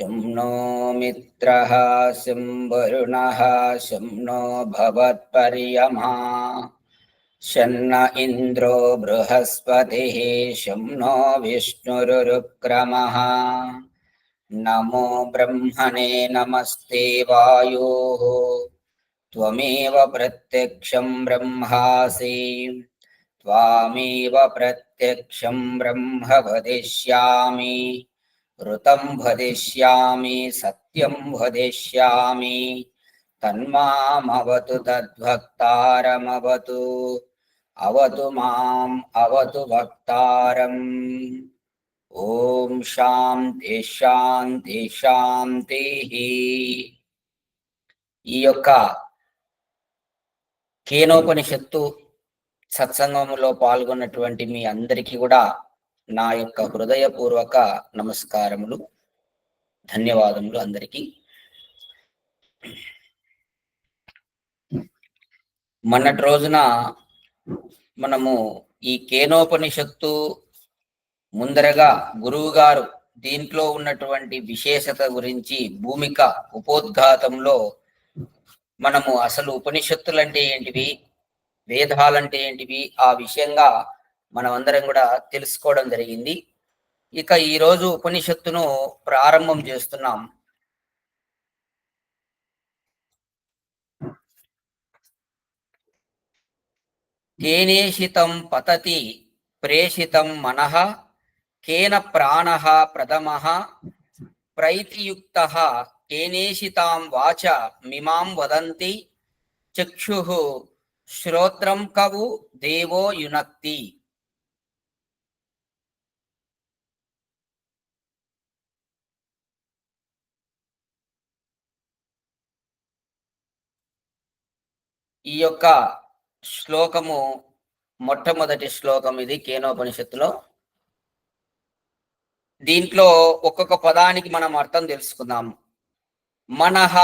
शं नो मित्रः शं वरुणः शं नो भवत्पर्यमा। शन्न इन्द्रो बृहस्पतिः शं नो विष्णुरुक्रमः नमो ब्रह्मणे नमस्ते वायोः। त्वमेव प्रत्यक्षं ब्रह्मासि। त्वामेव प्रत्यक्षं ब्रह्म वदिष्यामि ఋతం భదిష్యామి సత్యం భదిష్యామి తన్మామవతు తద్భక్తారమవతు అవతు మాం అవతు భక్తారం ఓం శాంతి శాంతి శాంతి. ఈ యొక్క కేనోపనిషత్తు సత్సంగంలో పాల్గొన్నటువంటి మీ అందరికీ కూడా నా యొక్క హృదయపూర్వక నమస్కారములు ధన్యవాదములు అందరికీ. మొన్నటి రోజున మనము ఈ కేనోపనిషత్తు ముందరగా గురువు గారు దీంట్లో ఉన్నటువంటి విశేషత గురించి భూమిక ఉపోద్ఘాతంలో మనము అసలు ఉపనిషత్తులు అంటే ఏంటివి వేదాలంటే ఏంటివి ఆ విషయంగా మనం అందరం కూడా తెలుసుకోవడం జరిగింది. ఇక ఈ రోజు ఉపనిషత్తును ప్రారంభం చేస్తున్నాం. కేనేషితం పతతి ప్రేషితం మనః కేన ప్రాణ ప్రథమ ప్రైతియుక్త కేనేషితాం వాచ మిమాం వదంతి చక్షు శ్రోత్రం కవు దేవో యునక్తి ఈ యొక్క శ్లోకము మొట్టమొదటి శ్లోకం ఇది కేనోపనిషత్తులో. దీంట్లో ఒక్కొక్క పదానికి మనం అర్థం తెలుసుకుందాం. మనహ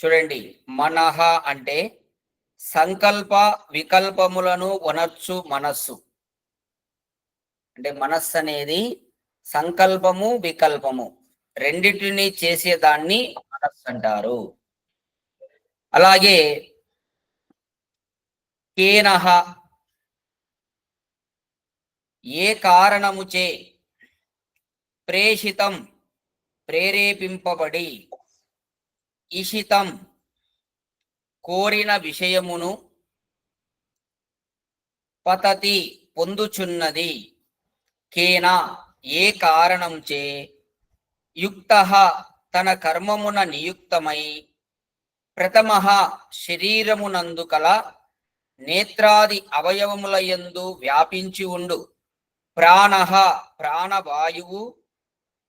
చూడండి మనహ అంటే సంకల్ప వికల్పములను వనర్చు మనస్సు. అంటే మనస్సు అనేది సంకల్పము వికల్పము. రెండిటిని చేసేదాన్ని మనస్సు అంటారు. అలాగే కేనహ ఏ కారణముచే ప్రేషితం ప్రేరేపింపబడి ఇషితం కోరిన విషయమును పతతి పొందుచున్నది. కేన ఏ కారణంచే యుక్త తన కర్మమున నియుక్తమై ప్రథమ శరీరమునందు కల నేత్రాది అవయవములయందు వ్యాపించి ఉండు. ప్రాణ ప్రాణవాయువు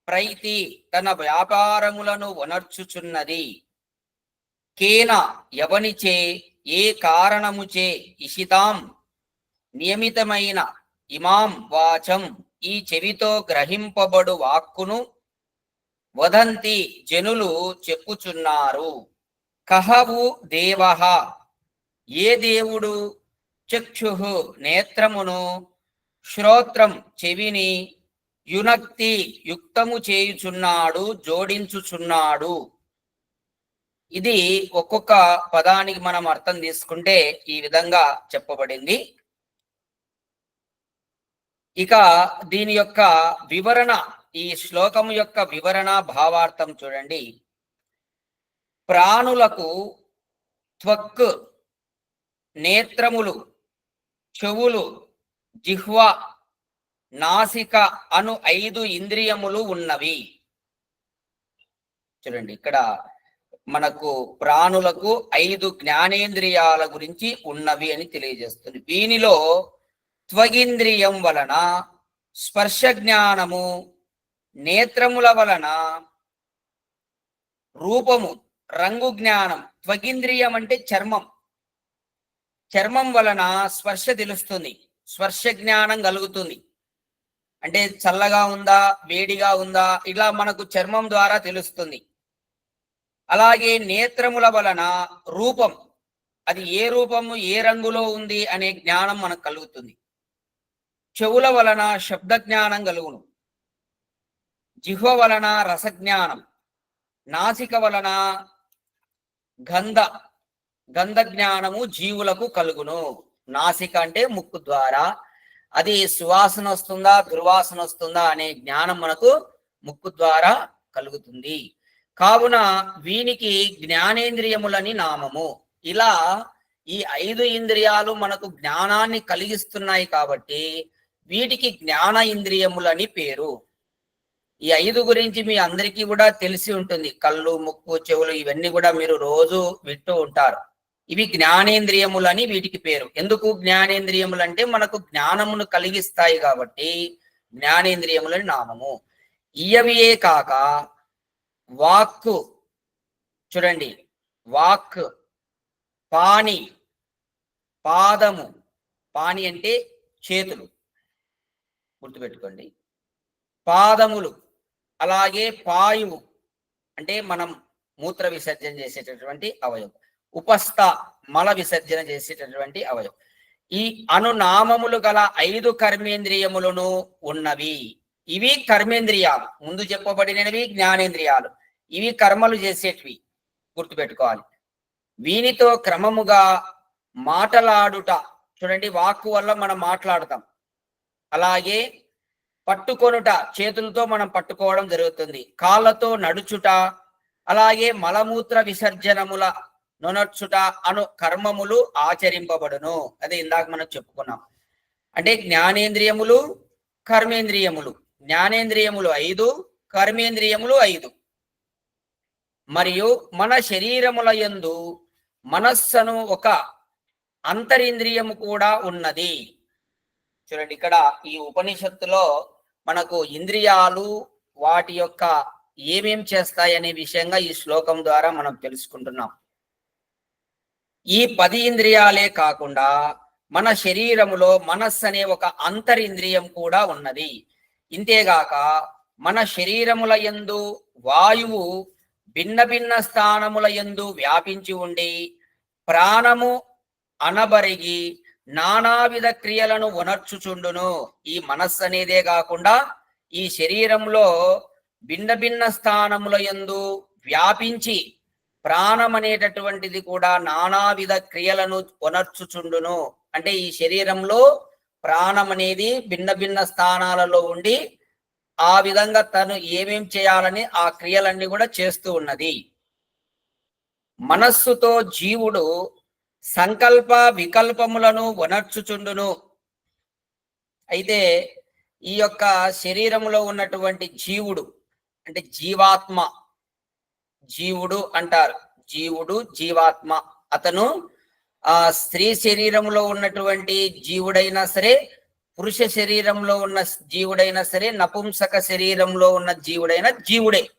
ప్రైతి తన వ్యాపారములను వనర్చుచున్నది. కేన ఎవనిచే ఏ కారణముచే ఇషితాం? నియమితమైన ఇమాం వాచం ఈ చెవితో గ్రహింపబడు వాక్కును వదంతి జనులు చెప్పుచున్నారు. కహవు దేవః ఏ దేవుడు? చక్షు నేత్రమును శ్రోత్రం చెవిని యునక్తి యుక్తము చేయుచున్నాడు జోడించుచున్నాడు. ఇది ఒక్కొక్క పదానికి మనం అర్థం తీసుకుంటే ఈ విధంగా చెప్పబడింది. ఇక దీని యొక్క వివరణ ఈ శ్లోకం యొక్క వివరణ భావార్థం చూడండి. ప్రాణులకు త్వక్ నేత్రములు చెవులు జిహ్వ నాసిక అను ఐదు ఇంద్రియములు ఉన్నవి. చూడండి ఇక్కడ మనకు ప్రాణులకు ఐదు జ్ఞానేంద్రియాల గురించి ఉన్నవి అని తెలియజేస్తుంది. దీనిలో త్వగింద్రియం వలన స్పర్శ జ్ఞానము నేత్రముల వలన రూపము రంగు జ్ఞానం త్వగింద్రియం అంటే చర్మం చర్మం వలన స్పర్శ తెలుస్తుంది స్పర్శ జ్ఞానం కలుగుతుంది. అంటే చల్లగా ఉందా వేడిగా ఉందా ఇలా మనకు చర్మం ద్వారా తెలుస్తుంది. అలాగే నేత్రముల వలన రూపం అది ఏ రూపము ఏ రంగులో ఉంది అనే జ్ఞానం మనకు కలుగుతుంది. చెవుల వలన శబ్ద జ్ఞానం కలుగును. జిహ్వ వలన రసజ్ఞానం. నాసిక వలన గంధ. గంధ జ్ఞానము జీవులకు కలుగును. నాసిక అంటే ముక్కు ద్వారా. అది సువాసన వస్తుందా దుర్వాసన వస్తుందా అనే జ్ఞానం మనకు ముక్కు ద్వారా కలుగుతుంది. కావున వీనికి జ్ఞానేంద్రియములని నామము. ఇలా ఈ ఐదు ఇంద్రియాలు మనకు జ్ఞానాన్ని కలిగిస్తున్నాయి కాబట్టి వీటికి జ్ఞాన ఇంద్రియములని పేరు. ఈ ఐదు గురించి మీ అందరికీ కూడా తెలిసి ఉంటుంది. కళ్ళు ముక్కు చెవులు ఇవన్నీ కూడా మీరు రోజు వింటూ ఉంటారు. ఇవి జ్ఞానేంద్రియములని వీటికి పేరు. ఎందుకు జ్ఞానేంద్రియములు అంటే మనకు జ్ఞానమును కలిగిస్తాయి కాబట్టి జ్ఞానేంద్రియములని నామము. ఇయవియే కాక వాక్కు చూడండి. వాక్ పాణి పాదము. పాణి అంటే చేతులు. గుర్తుపెట్టుకోండి. పాదములు అలాగే పాయువు అంటే మనం మూత్ర విసర్జన చేసేటటువంటి అవయవం. ఉపస్థ మల విసర్జన చేసేటటువంటి అవయవం. ఈ అనునామములు గల ఐదు కర్మేంద్రియములను ఉన్నవి. ఇవి కర్మేంద్రియాలు. ముందు చెప్పబడినవి జ్ఞానేంద్రియాలు. ఇవి కర్మలు చేసేటివి. గుర్తుపెట్టుకోవాలి. వీనితో క్రమముగా మాటలాడుట. చూడండి వాక్కు వల్ల మనం మాట్లాడతాం. అలాగే పట్టుకొనుట. చేతులతో మనం పట్టుకోవడం జరుగుతుంది. కాళ్ళతో నడుచుట. అలాగే మలమూత్ర విసర్జనముల నొనర్చుట అను కర్మములు ఆచరింపబడును. అది ఇందాక మనం చెప్పుకున్నాం. అంటే జ్ఞానేంద్రియములు కర్మేంద్రియములు. జ్ఞానేంద్రియములు ఐదు కర్మేంద్రియములు ఐదు. మరియు మన శరీరముల యందు మనస్సును ఒక అంతరింద్రియము కూడా ఉన్నది. చూడండి ఇక్కడ ఈ ఉపనిషత్తులో మనకు ఇంద్రియాలు వాటి యొక్క ఏమేం చేస్తాయనే విషయంగా ఈ శ్లోకం ద్వారా మనం తెలుసుకుంటున్నాం. ఈ పది ఇంద్రియాలే కాకుండా మన శరీరములో మనస్సు అనే ఒక అంతరింద్రియం కూడా ఉన్నది. ఇంతేగాక మన శరీరముల యందు వాయువు భిన్న భిన్న స్థానముల యందు వ్యాపించి ఉండి ప్రాణము అనబరిగి నానావిధ క్రియలను ఉనర్చుచుండును ఈ మనస్సు అనేదే కాకుండా ఈ శరీరంలో భిన్న భిన్న స్థానముల యందు వ్యాపించి ప్రాణం అనేటటువంటిది కూడా నానావిధ క్రియలను కొనర్చుచుండును. అంటే ఈ శరీరంలో ప్రాణం అనేది భిన్న భిన్న స్థానాలలో ఉండి ఆ విధంగా తను ఏమేం చేయాలని ఆ క్రియలన్నీ కూడా చేస్తూ ఉన్నది. మనస్సుతో జీవుడు సంకల్ప వికల్పములను వనర్చుచుండును. అయితే ఈ యొక్క శరీరంలో ఉన్నటువంటి జీవుడు అంటే జీవాత్మ జీవుడు అంటారు. జీవుడు జీవాత్మ. అతను ఆ స్త్రీ శరీరంలో ఉన్నటువంటి జీవుడైనా సరే పురుష శరీరంలో ఉన్న జీవుడైనా సరే నపుంసక శరీరంలో ఉన్న జీవుడైనా జీవుడే.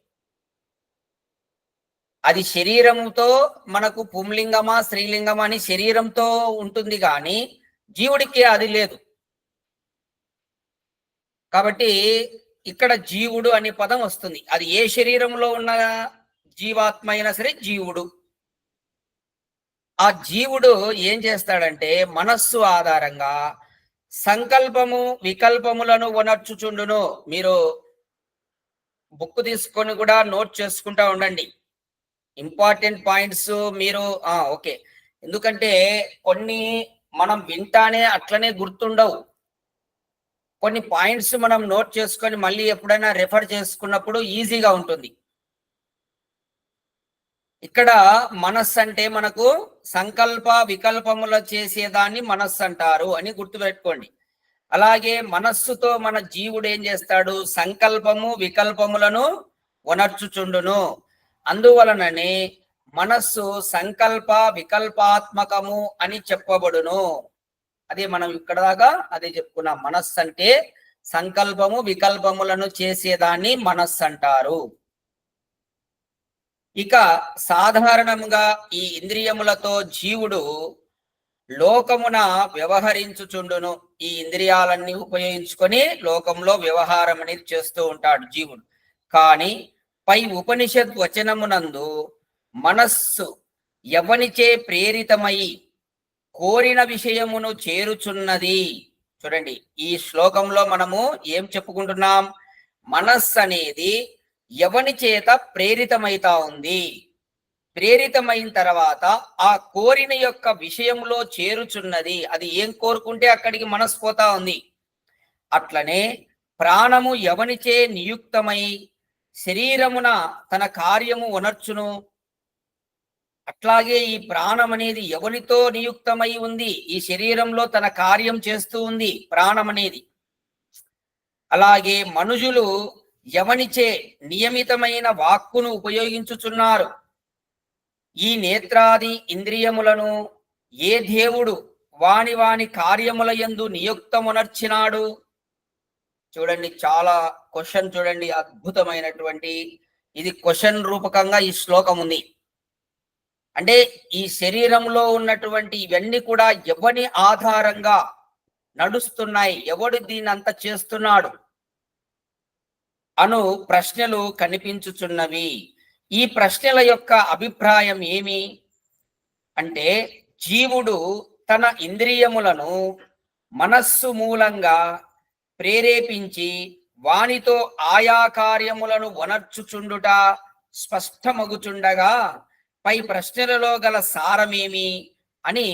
అది శరీరంతో మనకు పుంలింగమా స్త్రీలింగమా అని శరీరంతో ఉంటుంది కానీ జీవుడికి అది లేదు. కాబట్టి ఇక్కడ జీవుడు అనే పదం వస్తుంది. అది ఏ శరీరంలో ఉన్న జీవాత్మ అయినా సరే జీవుడు. ఆ జీవుడు ఏం చేస్తాడంటే మనస్సు ఆధారంగా సంకల్పము వికల్పములను ఉనర్చుచుండును మీరు బుక్ తీసుకొని కూడా నోట్ చేసుకుంటా ఉండండి. ఇంపార్టెంట్ పాయింట్స్ మీరు ఆ ఓకే. ఎందుకంటే కొన్ని మనం వింటానే అట్లనే గుర్తుండవు. కొన్ని పాయింట్స్ మనం నోట్ చేసుకొని మళ్ళీ ఎప్పుడైనా రెఫర్ చేసుకున్నప్పుడు ఈజీగా ఉంటుంది. ఇక్కడ మనస్సు అంటే మనకు సంకల్ప వికల్పముల చేసేదాన్ని మనస్సు అంటారు అని గుర్తుపెట్టుకోండి. అలాగే మనస్సుతో మన జీవుడు ఏం చేస్తాడు? సంకల్పము వికల్పములను ఉనర్చుచుండును అందువలననే మనస్సు సంకల్ప వికల్పాత్మకము అని చెప్పబడును. అదే మనం ఇక్కడ దాకా అదే చెప్పుకున్నాం. మనస్సు అంటే సంకల్పము వికల్పములను చేసేదాన్ని మనస్సు అంటారు ఇక సాధారణంగా ఈ ఇంద్రియములతో జీవుడు లోకమున వ్యవహరించుచుండును. ఈ ఇంద్రియాలన్నీ ఉపయోగించుకొని లోకంలో వ్యవహారం అనేది చేస్తూ ఉంటాడు జీవుడు. కానీ పై ఉపనిషత్ వచనమునందు మనస్సు ఎవనిచే ప్రేరితమై కోరిన విషయమును చేరుచున్నది. చూడండి ఈ శ్లోకంలో మనము ఏం చెప్పుకుంటున్నాం? మనస్సు అనేది ఎవని చేత ప్రేరితమైతా ఉంది? ప్రేరితమైన తర్వాత ఆ కోరిన యొక్క విషయంలో చేరుచున్నది. అది ఏం కోరుకుంటే అక్కడికి మనసు పోతా ఉంది. అట్లనే ప్రాణము ఎవనిచే నియుక్తమై శరీరమున తన కార్యము ఉనర్చును అట్లాగే ఈ ప్రాణం అనేది ఎవనితో నియుక్తమై ఉంది? ఈ శరీరంలో తన కార్యం చేస్తూ ఉంది ప్రాణం అనేది అలాగే మనుషులు ఎవనిచే నియమితమైన వాక్కును ఉపయోగించుచున్నారు. ఈ నేత్రాది ఇంద్రియములను ఏ దేవుడు వాని వాని కార్యముల యందు నియుక్తమునర్చినాడు? చూడండి చాలా క్వశ్చన్ చూడండి అద్భుతమైనటువంటి ఇది క్వశ్చన్ రూపకంగా ఈ శ్లోకం ఉంది. అంటే ఈ శరీరంలో ఉన్నటువంటి ఇవన్నీ కూడా ఎవని ఆధారంగా నడుస్తున్నాయి? ఎవడు దీన్ని అంత చేస్తున్నాడు? అను ప్రశ్నలు కనిపించుచున్నవి. ఈ ప్రశ్నల యొక్క అభిప్రాయం ఏమి? అంటే జీవుడు తన ఇంద్రియములను మనస్సు మూలంగా ప్రేరేపించి వానితో ఆయా కార్యములను వనర్చుచుండుట స్పష్టమగుచుండగా పై ప్రశ్నలలో గల సారమేమి అని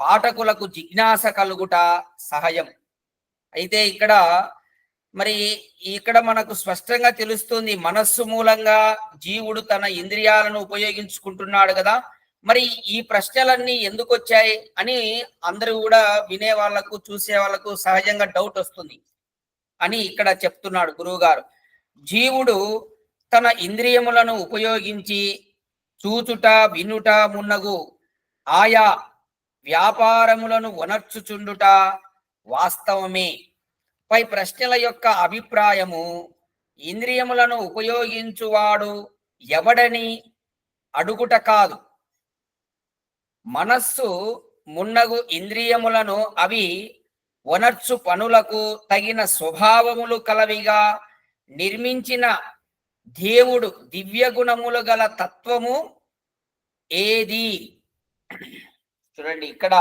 పాఠకులకు జిజ్ఞాస కలుగుట సహజం అయితే ఇక్కడ మరి ఇక్కడ మనకు స్పష్టంగా తెలుస్తుంది మనస్సు మూలంగా జీవుడు తన ఇంద్రియాలను ఉపయోగించుకుంటున్నాడు కదా. మరి ఈ ప్రశ్నలన్నీ ఎందుకు వచ్చాయి అని అందరూ కూడా వినే వాళ్ళకు చూసే వాళ్ళకు సహజంగా డౌట్ వస్తుంది అని ఇక్కడ చెప్తున్నాడు గురువు గారు జీవుడు తన ఇంద్రియములను ఉపయోగించి చూచుట వినుట మున్నగు ఆయా వ్యాపారములను వనర్చుచుండుట వాస్తవమే. పై ప్రశ్నల యొక్క అభిప్రాయము ఇంద్రియములను ఉపయోగించువాడు ఎవడని అడుగుట కాదు. మనస్సు మున్నగు ఇంద్రియములను అవి వనర్చు పనులకు తగిన స్వభావములు కలవిగా నిర్మించిన దేవుడు దివ్య గుణములు గల తత్వము ఏది? చూడండి ఇక్కడ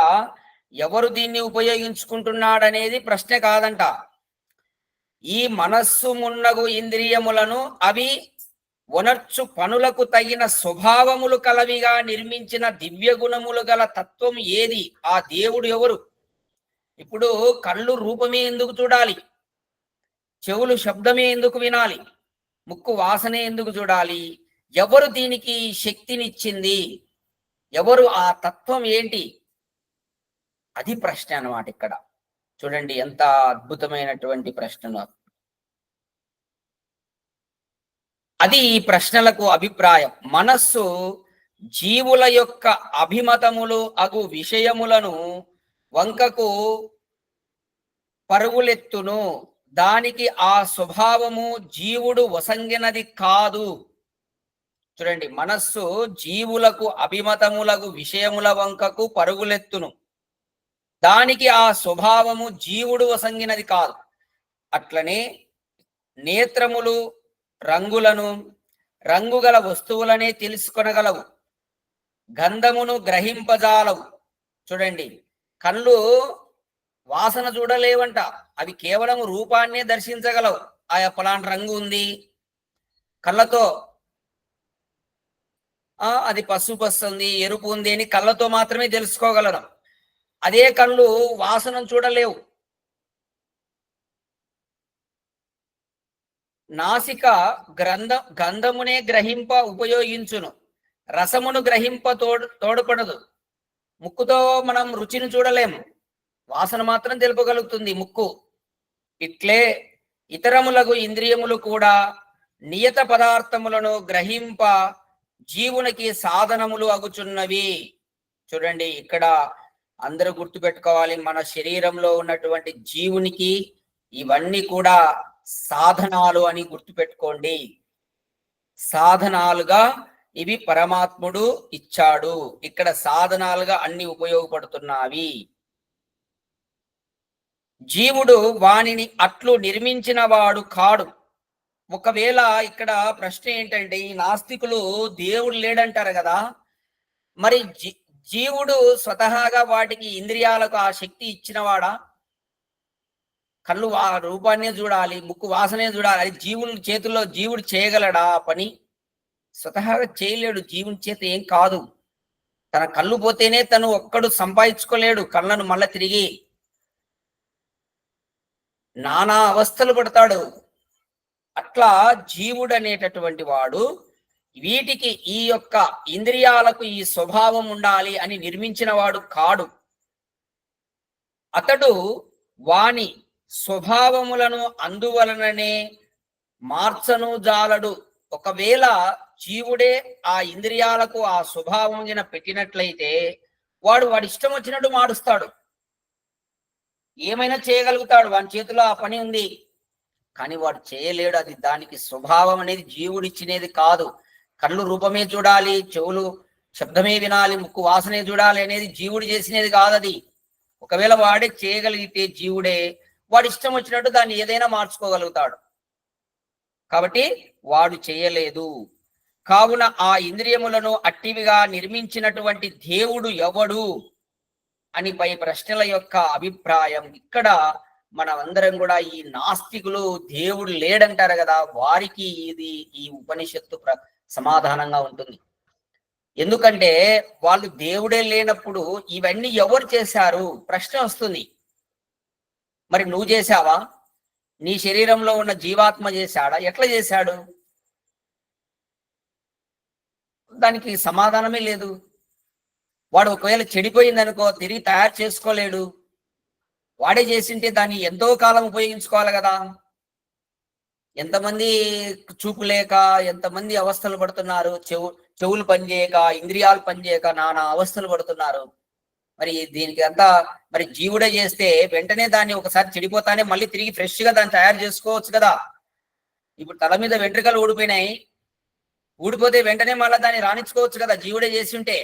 ఎవరు దీన్ని ఉపయోగించుకుంటున్నాడనేది ప్రశ్న కాదంట. ఈ మనస్సు మున్నగు ఇంద్రియములను అవి వనర్చు పనులకు తగిన స్వభావములు కలవిగా నిర్మించిన దివ్య గుణములు గల తత్వం ఏది? ఆ దేవుడు ఎవరు? ఇప్పుడు కళ్ళు రూపమే ఎందుకు చూడాలి? చెవులు శబ్దమే ఎందుకు వినాలి? ముక్కు వాసనే ఎందుకు చూడాలి? ఎవరు దీనికి శక్తినిచ్చింది? ఎవరు ఆ తత్వం ఏంటి? అది ప్రశ్న అన్నమాట ఇక్కడ. చూడండి ఎంత అద్భుతమైనటువంటి ప్రశ్నలు. అది ఈ ప్రశ్నలకు అభిప్రాయం. మనస్సు జీవుల యొక్క అభిమతములు అగు విషయములను వంకకు పరుగులెత్తును. దానికి ఆ స్వభావము జీవుడు వసంగినది కాదు. చూడండి మనస్సు జీవులకు అభిమతములకు విషయముల వంకకు పరుగులెత్తును. దానికి ఆ స్వభావము జీవుడు వసంగినది కాదు. అట్లనే నేత్రములు రంగులను రంగుగల వస్తువులనే తెలుసుకొనగలవు. గంధమును గ్రహింపజాలవు. చూడండి కళ్ళు వాసన చూడలేవంట. అవి కేవలం రూపాన్నే దర్శించగలవు. ఆయా పలాంటి రంగు ఉంది. కళ్ళతో అది పసుపు వస్తుంది ఎరుపు ఉంది అని కళ్ళతో మాత్రమే తెలుసుకోగలరు. అదే కళ్ళు వాసన చూడలేవు. నాసిక గ్రంథ గంధమునే గ్రహింప ఉపయోగించును. రసమును గ్రహింప తోడు తోడ్పడదు. ముక్కుతో మనం రుచిని చూడలేము. వాసన మాత్రం తెలుపగలుగుతుంది ముక్కు. ఇట్లే ఇతరములకు ఇంద్రియములు కూడా నియత పదార్థములను గ్రహింప జీవునికి సాధనములు అగుచున్నవి. చూడండి ఇక్కడ అందరూ గుర్తుపెట్టుకోవాలి మన శరీరంలో ఉన్నటువంటి జీవునికి ఇవన్నీ కూడా సాధనాలు అని గుర్తుపెట్టుకోండి. సాధనాలుగా ఇవి పరమాత్ముడు ఇచ్చాడు. ఇక్కడ సాధనాలుగా అన్ని ఉపయోగపడుతున్నావి జీవుడు వానిని అట్లు నిర్మించిన వాడు కాడు. ఒకవేళ ఇక్కడ ప్రశ్న ఏంటంటే ఈ నాస్తికులు దేవుడు లేడంటారు కదా మరి జీ- జీవుడు స్వతహాగా వాటికి ఇంద్రియాలకు ఆ శక్తి ఇచ్చినవాడా? కళ్ళు వా రూపాన్నే చూడాలి ముక్కు వాసనే చూడాలి. అది జీవుని చేతుల్లో జీవుడు చేయగలడా ఆ పని? స్వతహాగా చేయలేడు జీవుని చేత ఏం కాదు. తన కళ్ళు పోతేనే తను ఒక్కడు సంపాదించుకోలేడు కళ్ళను మళ్ళా తిరిగి నానా అవస్థలు పడతాడు. అట్లా జీవుడు అనేటటువంటి వాడు వీటికి ఈ యొక్క ఇంద్రియాలకు ఈ స్వభావం ఉండాలి అని నిర్మించిన వాడు కాడు. అతడు వాని స్వభావములను అందువలననే మార్చను జాలడు. ఒకవేళ జీవుడే ఆ ఇంద్రియాలకు ఆ స్వభావం గిన పెట్టినట్లయితే వాడు వాడి ఇష్టం వచ్చినట్టు మారుస్తాడు. ఏమైనా చేయగలుగుతాడు వాని చేతిలో ఆ పని ఉంది. కానీ వాడు చేయలేడు అది దానికి స్వభావం అనేది జీవుడిచ్చినది కాదు. కళ్ళు రూపమే చూడాలి చెవులు శబ్దమే వినాలి ముక్కు వాసనే చూడాలి అనేది జీవుడు చేసినది కాదు అది ఒకవేళ వాడే చేయగలిగితే జీవుడే వాడు ఇష్టం వచ్చినట్టు దాన్ని ఏదైనా మార్చుకోగలుగుతాడు. కాబట్టి వాడు చేయలేదు. కావున ఆ ఇంద్రియములను అట్టివిగా నిర్మించినటువంటి దేవుడు ఎవడు అని పై ప్రశ్నల యొక్క అభిప్రాయం. ఇక్కడ మనమందరం కూడా ఈ నాస్తికులు దేవుడు లేడంటారు కదా వారికి ఇది ఈ ఉపనిషత్తు ప్ర సమాధానంగా ఉంటుంది. ఎందుకంటే వాళ్ళు దేవుడే లేనప్పుడు ఇవన్నీ ఎవరు చేశారు? ప్రశ్న వస్తుంది. మరి నువ్వు చేశావా? నీ శరీరంలో ఉన్న జీవాత్మ చేశాడా? ఎట్లా చేశాడు? దానికి సమాధానమే లేదు. వాడు ఒకవేళ చెడిపోయిందనుకో తిరిగి తయారు చేసుకోలేడు. వాడే చేసింటే దాన్ని ఎంతో కాలం ఉపయోగించుకోవాలి కదా. ఎంతమంది చూపు లేక ఎంతమంది అవస్థలు పడుతున్నారు? చెవు చెవులు పనిచేయక ఇంద్రియాలు పనిచేయక నానా అవస్థలు పడుతున్నారు. మరి దీనికి అంతా మరి జీవుడే చేస్తే వెంటనే దాన్ని ఒకసారి చెడిపోతానే మళ్ళీ తిరిగి ఫ్రెష్గా దాన్ని తయారు చేసుకోవచ్చు కదా. ఇప్పుడు తల మీద వెంట్రుకలు ఊడిపోయినాయి. ఊడిపోతే వెంటనే మళ్ళీ దాన్ని రాణించుకోవచ్చు కదా జీవుడే చేసి ఉంటే.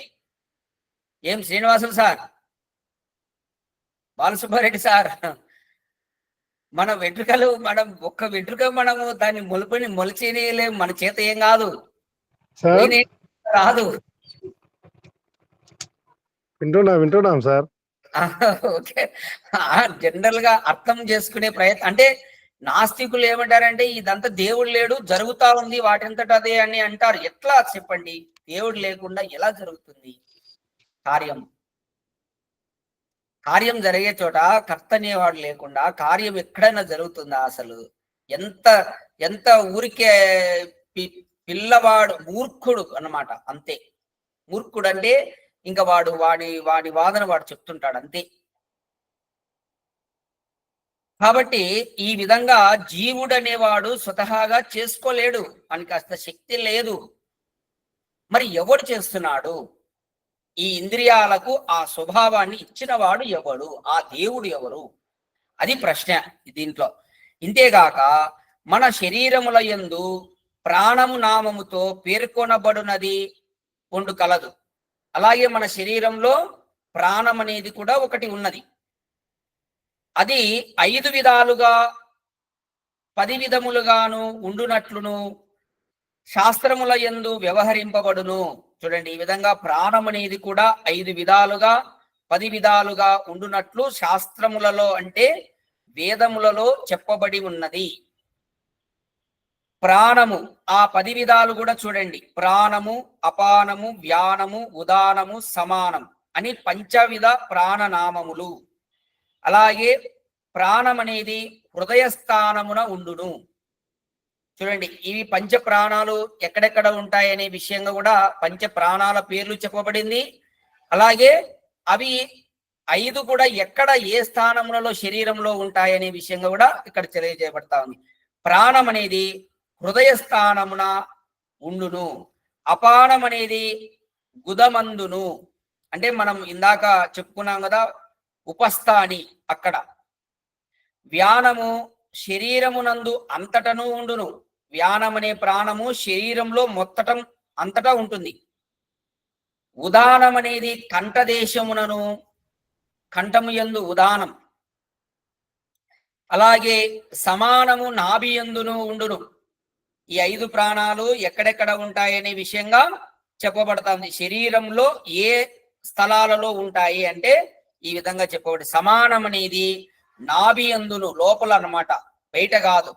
ఏం శ్రీనివాసులు సార్? బాలసుబ్బారెడ్డి సార్. మన వెంట్రుకలు మనం ఒక్క వెంట్రుక మనము దాన్ని మొలిపిని మొలిచేయలేము మన చేత ఏం కాదు. రాదు. వింటున్నా వింటున్నాం సార్. ఓకే. జనరల్గా అర్థం చేసుకునే ప్రయత్నం అంటే నాస్తికులు ఏమంటారంటే ఇదంతా దేవుడు లేడు జరుగుతా ఉంది వాటింతట అదే అని అంటారు. ఎట్లా చెప్పండి? దేవుడు లేకుండా ఎలా జరుగుతుంది కార్యం? కార్యం జరిగే చోట కర్త అనేవాడు లేకుండా కార్యం ఎక్కడైనా జరుగుతుందా అసలు? ఎంత ఎంత ఊరికే పి- పిల్లవాడు మూర్ఖుడు అన్నమాట అంతే. మూర్ఖుడు అంటే ఇంకా వాడు వాడి వాడి వాదన వాడు చెప్తుంటాడు అంతే. కాబట్టి ఈ విధంగా జీవుడు అనేవాడు స్వతహాగా చేసుకోలేడు అని కాస్త శక్తి లేదు. మరి ఎవడు చేస్తున్నాడు? ఈ ఇంద్రియాలకు ఆ స్వభావాన్ని ఇచ్చినవాడు ఎవడు? ఆ దేవుడు ఎవరు? అది ప్రశ్న దీంట్లో. ఇంతేగాక మన శరీరముల యందు ప్రాణము నామముతో పేర్కొనబడునది ఉండు కలదు. అలాగే మన శరీరంలో ప్రాణం అనేది కూడా ఒకటి ఉన్నది. అది ఐదు విధాలుగా పది విధములుగాను ఉండునట్లును శాస్త్రముల ఎందు వ్యవహరింపబడును. చూడండి ఈ విధంగా ప్రాణం అనేది కూడా ఐదు విధాలుగా పది విధాలుగా ఉండునట్లు శాస్త్రములలో అంటే వేదములలో చెప్పబడి ఉన్నది. ప్రాణము ఆ పది విధాలు కూడా చూడండి. ప్రాణము అపానము వ్యానము ఉదానము సమానం అని పంచవిధ ప్రాణనామములు. అలాగే ప్రాణం అనేది హృదయ స్థానమున ఉండును. చూడండి ఇవి పంచ ప్రాణాలు ఎక్కడెక్కడ ఉంటాయనే విషయంగా కూడా పంచ ప్రాణాల పేర్లు చెప్పబడింది. అలాగే అవి ఐదు కూడా ఎక్కడ ఏ స్థానములలో శరీరంలో ఉంటాయనే విషయంగా కూడా ఇక్కడ తెలియజేయబడతా ఉంది. ప్రాణం అనేది హృదయ స్థానమున ఉండును. అపానం అనేది గుదమందును. అంటే మనం ఇందాక చెప్పుకున్నాం కదా ఉపస్థాని అక్కడ. వ్యానము శరీరమునందు అంతటను ఉండును. వ్యానం అనే ప్రాణము శరీరంలో మొత్తటం అంతటా ఉంటుంది. ఉదానం అనేది కంఠదేశమునను కంఠము యందు ఉదానం. అలాగే సమానము నాభి యందును ఉండును. ఈ ఐదు ప్రాణాలు ఎక్కడెక్కడ ఉంటాయనే విషయంగా చెప్పబడుతుంది. శరీరంలో ఏ స్థలాలలో ఉంటాయి అంటే ఈ విధంగా చెప్పబడి సమానం అనేది నాభి అందును లోపల అన్నమాట. బయట కాదు.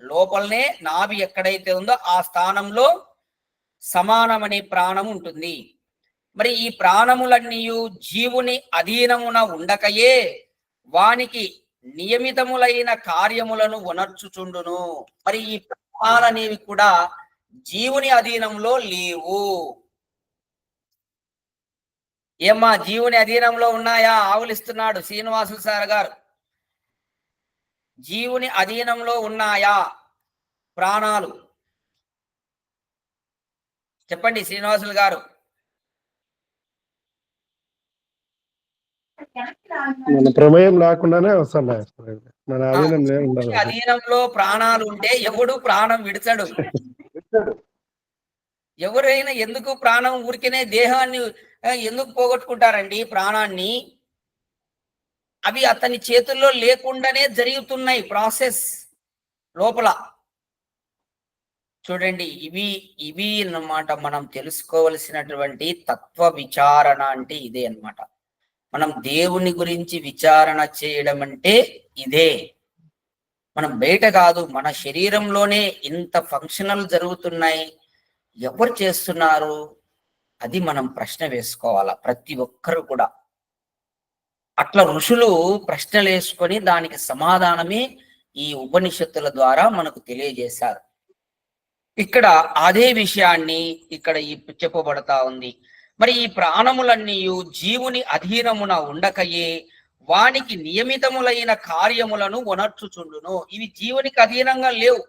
లోపలనే నాభి ఎక్కడైతే ఉందో ఆ స్థానంలో సమానమనే ప్రాణం ఉంటుంది. మరి ఈ ప్రాణములన్నీ జీవుని అధీనమున ఉండకయే వానికి నియమితములైన కార్యములను ఉనర్చుచుండును మరి ఈ ప్రాణాలనేవి కూడా జీవుని అధీనంలో లేవు. ఏమ్మా జీవుని అధీనంలో ఉన్నాయా? ఆవులిస్తున్నాడు శ్రీనివాసులు సార్ గారు. జీవుని అధీనంలో ఉన్నాయా? ప్రాణాలు. చెప్పండి శ్రీనివాసులు గారు. మన ప్రమేయం లేకుండానే వస్తున్నాయి మన అధీనంలో ప్రాణాలు ఉంటే ఎవడు ప్రాణం విడచడు? ఎవరైనా ఎందుకు ప్రాణం ఊరికనే దేహాన్ని ఎందుకు పోగొట్టుకుంటారండి? ప్రాణాన్ని అవి అతని చేతుల్లో లేకుండానే జరుగుతున్నాయి. ప్రాసెస్ లోపల. చూడండి ఇవి ఇవి అన్నమాట మనం తెలుసుకోవలసినటువంటి తత్వ విచారణ అంటే ఇదే అన్నమాట. మనం దేవుని గురించి విచారణ చేయడం అంటే ఇదే. మనం బయట కాదు మన శరీరంలోనే ఇంత ఫంక్షనల్ జరుగుతున్నాయి. ఎవరు చేస్తున్నారు? అది మనం ప్రశ్న వేసుకోవాలా. ప్రతి ఒక్కరు కూడా. అట్లా ఋషులు ప్రశ్నలు వేసుకొని దానికి సమాధానమే ఈ ఉపనిషత్తుల ద్వారా మనకు తెలియజేశారు. ఇక్కడ అదే విషయాన్ని ఇక్కడ ఈ చెప్పబడతా ఉంది. మరి ఈ ప్రాణములన్నీ జీవుని అధీనమున ఉండకయే వానికి నియమితములైన కార్యములను ఉనర్చుచుండును ఇవి జీవునికి అధీనంగా లేవు.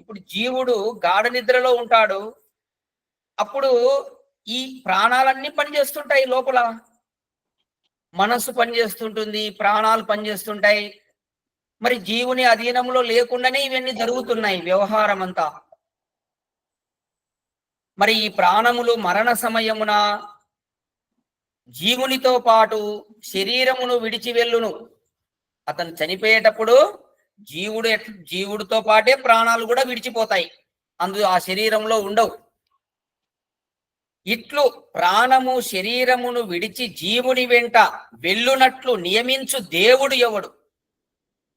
ఇప్పుడు జీవుడు గాఢ నిద్రలో ఉంటాడు. అప్పుడు ఈ ప్రాణాలన్నీ పనిచేస్తుంటాయి లోపల. మనస్సు పనిచేస్తుంటుంది ప్రాణాలు పనిచేస్తుంటాయి. మరి జీవుని అధీనంలో లేకుండానే ఇవన్నీ జరుగుతున్నాయి వ్యవహారం అంతా మరి ఈ ప్రాణములు మరణ సమయమున జీవునితో పాటు శరీరమును విడిచి వెళ్ళును. అతను చనిపోయేటప్పుడు జీవుడు జీవుడితో పాటే ప్రాణాలు కూడా విడిచిపోతాయి. అందు ఆ శరీరంలో ఉండవు. ఇట్లు ప్రాణము శరీరమును విడిచి జీవుని వెంట వెళ్ళునట్లు నియమించు దేవుడు ఎవడు?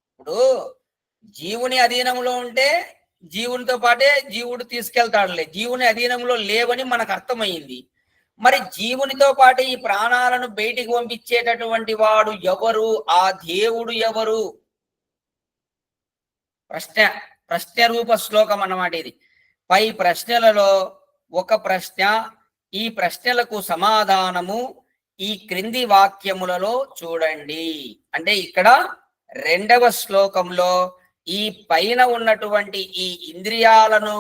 ఇప్పుడు జీవుని అధీనంలో ఉంటే జీవునితో పాటే జీవుడు తీసుకెళ్తాడులే. జీవుని అధీనంలో లేవని మనకు అర్థమైంది. మరి జీవునితో పాటు ఈ ప్రాణాలను బయటికి పంపించేటటువంటి వాడు ఎవరు? ఆ దేవుడు ఎవరు? ప్రశ్న ప్రశ్న రూప శ్లోకం అన్నమాట ఇది. పై ప్రశ్నలలో ఒక ప్రశ్న ఈ ప్రశ్నలకు సమాధానము ఈ క్రింది వాక్యములలో చూడండి. అంటే ఇక్కడ రెండవ శ్లోకంలో ఈ పైన ఉన్నటువంటి ఈ ఇంద్రియాలను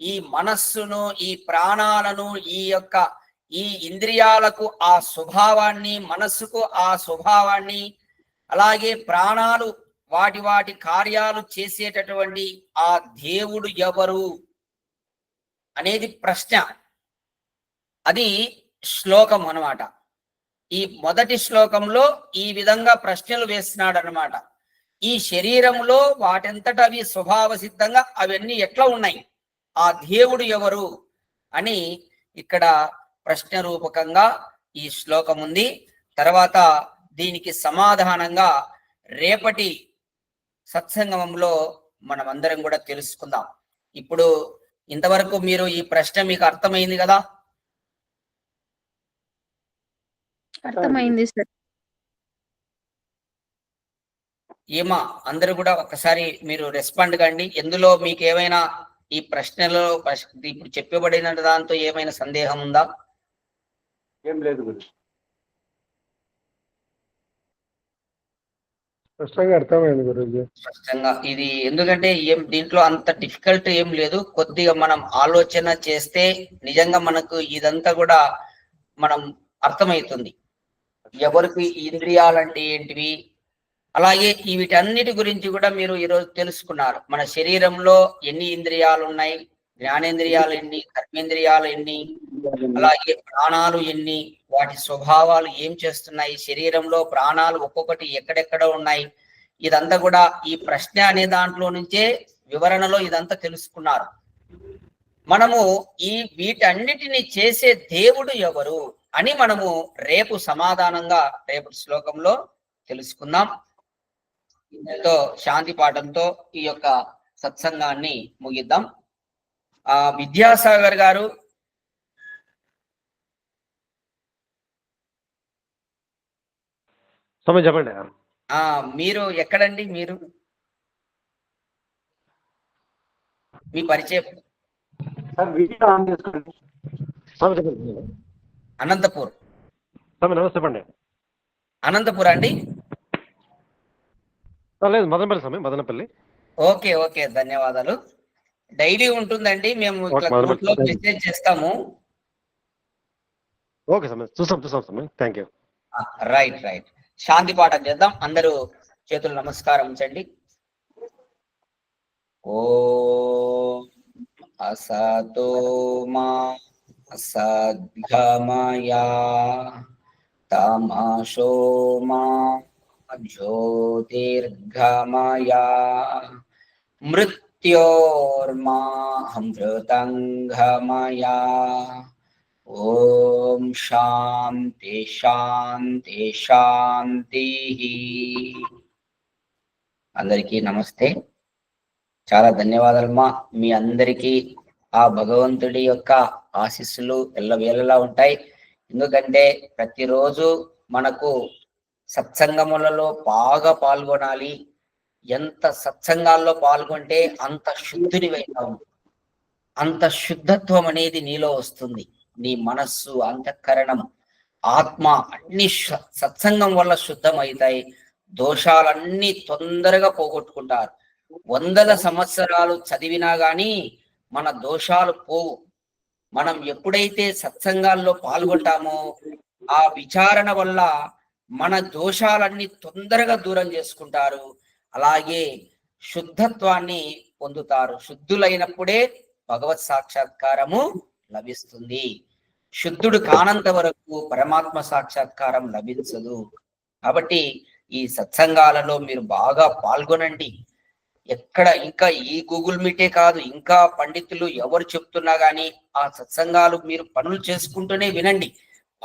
ఈ మనస్సును ఈ ప్రాణాలను ఈ యొక్క ఈ ఇంద్రియాలకు ఆ స్వభావాన్ని మనస్సుకు ఆ స్వభావాన్ని అలాగే ప్రాణాలు వాటి వాటి కార్యాలు చేసేటటువంటి ఆ దేవుడు ఎవరు అనేది ప్రశ్న. అది శ్లోకం అనమాట ఈ మొదటి శ్లోకంలో ఈ విధంగా ప్రశ్నలు వేస్తున్నాడు అనమాట ఈ శరీరంలో వాటంతట అవి స్వభావ సిద్ధంగా అవన్నీ ఎట్లా ఉన్నాయి? ఆ దేవుడు ఎవరు? అని ఇక్కడ ప్రశ్న రూపకంగా ఈ శ్లోకం ఉంది. తర్వాత దీనికి సమాధానంగా రేపటి సత్సంగమంలో మనం అందరం కూడా తెలుసుకుందాం. ఇప్పుడు ఇంతవరకు మీరు ఈ ప్రశ్న మీకు అర్థమైంది కదా? అర్థమైంది. సార్. ఏమా అందరూ కూడా ఒకసారి మీరు రెస్పాండ్ కండి. ఎందులో మీకు ఏమైనా ఈ ప్రశ్నలో ప్రశ్- ఇప్పుడు చెప్పబడిన దాంతో ఏమైనా సందేహం ఉందా? ఏం లేదు గురు. స్పష్టంగా అర్థమైంది గురుజీ. స్పష్టంగా. ఇది ఎందుకంటే ఏం దీంట్లో అంత డిఫికల్ట్ ఏం లేదు. కొద్దిగా మనం ఆలోచన చేస్తే నిజంగా మనకు ఇదంతా కూడా మనం అర్థమవుతుంది. ఎవరికి ఇంద్రియాలంటే ఏంటివి? అలాగే వీటన్నిటి గురించి కూడా మీరు ఈరోజు తెలుసుకున్నారు. మన శరీరంలో ఎన్ని ఇంద్రియాలు ఉన్నాయి? జ్ఞానేంద్రియాలు ఎన్ని? కర్మేంద్రియాలు ఎన్ని? అలాగే ప్రాణాలు ఎన్ని? వాటి స్వభావాలు ఏం చేస్తున్నాయి? శరీరంలో ప్రాణాలు ఒక్కొక్కటి ఎక్కడెక్కడ ఉన్నాయి? ఇదంతా కూడా ఈ ప్రశ్న అనే దాంట్లో నుంచే వివరణలో ఇదంతా తెలుసుకున్నారు. మనము ఈ వీటన్నిటిని చేసే దేవుడు ఎవరు? అని మనము రేపు సమాధానంగా రేపు శ్లోకంలో తెలుసుకుందాం. ఇంతతో శాంతి పాఠంతో ఈ యొక్క సత్సంగాన్ని ముగిద్దాం. ఆ విద్యాసాగర్ గారు. చెప్పండి. ఆ మీరు ఎక్కడండి మీరు? మీ పరిచయం. సార్ వీడియో ఆన్ చేసుకోండి. స్వామి చెప్పండి. అనంతపూర్. నమస్తే చెప్పండి. అనంతపూర్ అండి? లేదు మదనపల్లి స్వామి మదనపల్లి. ఓకే ఓకే ధన్యవాదాలు. డైలీ ఉంటుందండి మేము ఇట్లా ఓకే, గ్రూప్లో మొదలు మెసేజ్ చేస్తాము. ఓకే స్వామి. చూస్తాం చూస్తాం స్వామి. థ్యాంక్ యూ రైట్ రైట్ శాంతి పాఠం చేద్దాం. అందరూ చేతులు నమస్కారం ఉంచండి. ఓ అసతో మా సద్గమయా తమసో మా జ్యోతిర్గమయా. మృత్యోర్మామృతంగమయా ఓం శాంతి శాంతి శాంతి. అందరికీ నమస్తే. చాలా ధన్యవాదాలు మా మీ అందరికీ. ఆ భగవంతుడి యొక్క ఆశీస్సులు ఎల్లవేళలా ఉంటాయి. ఎందుకంటే ప్రతిరోజు మనకు సత్సంగములలో బాగా పాల్గొనాలి. ఎంత సత్సంగాల్లో పాల్గొంటే అంత శుద్ధుని అవుతాము అంత శుద్ధత్వం అనేది నీలో వస్తుంది. నీ మనస్సు అంతఃకరణం ఆత్మ అన్ని సత్సంగం వల్ల శుద్ధం అవుతాయి దోషాలన్నీ తొందరగా పోగొట్టుకుంటారు. వందల సంవత్సరాలు చదివినా గానీ మన దోషాలు పోవు. మనం ఎప్పుడైతే సత్సంగాల్లో పాల్గొంటామో ఆ విచారణ వల్ల మన దోషాలన్నీ తొందరగా దూరం చేసుకుంటారు. అలాగే శుద్ధత్వాన్ని పొందుతారు. శుద్ధులైనప్పుడే భగవత్ సాక్షాత్కారము లభిస్తుంది. శుద్ధుడు కానంత వరకు పరమాత్మ సాక్షాత్కారం లభించదు. కాబట్టి ఈ సత్సంగాలలో మీరు బాగా పాల్గొనండి. ఎక్కడ ఇంకా ఈ గూగుల్ మీటే కాదు ఇంకా పండితులు ఎవరు చెప్తున్నా గానీ ఆ సత్సంగాలు మీరు పనులు చేసుకుంటూనే వినండి.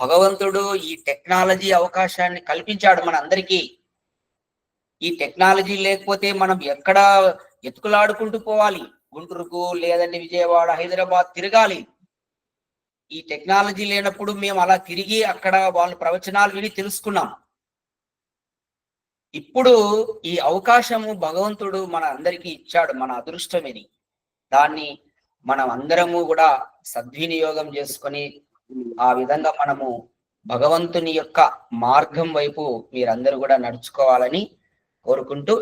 భగవంతుడు ఈ టెక్నాలజీ అవకాశాన్ని కల్పించాడు మన అందరికీ ఈ టెక్నాలజీ లేకపోతే మనం ఎక్కడ ఎతుకులాడుకుంటూ పోవాలి. గుంటూరుకు లేదంటే విజయవాడ హైదరాబాద్ తిరగాలి. ఈ టెక్నాలజీ లేనప్పుడు మేము అలా తిరిగి అక్కడ వాళ్ళ ప్రవచనాలు విని తెలుసుకున్నాం. ఇప్పుడు ఈ అవకాశము భగవంతుడు మన అందరికీ ఇచ్చాడు మన అదృష్టం ఇది దాన్ని మనం అందరము కూడా సద్వినియోగం చేసుకొని ఆ విధంగా మనము భగవంతుని యొక్క మార్గం వైపు మీరందరూ కూడా నడుచుకోవాలని కోరుకుంటూ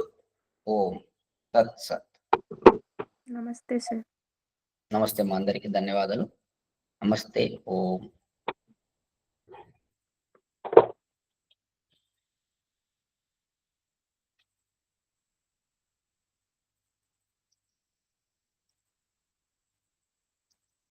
ఓం తత్ సత్ నమస్తే సార్. నమస్తే మా అందరికీ ధన్యవాదాలు. నమస్తే ఓం.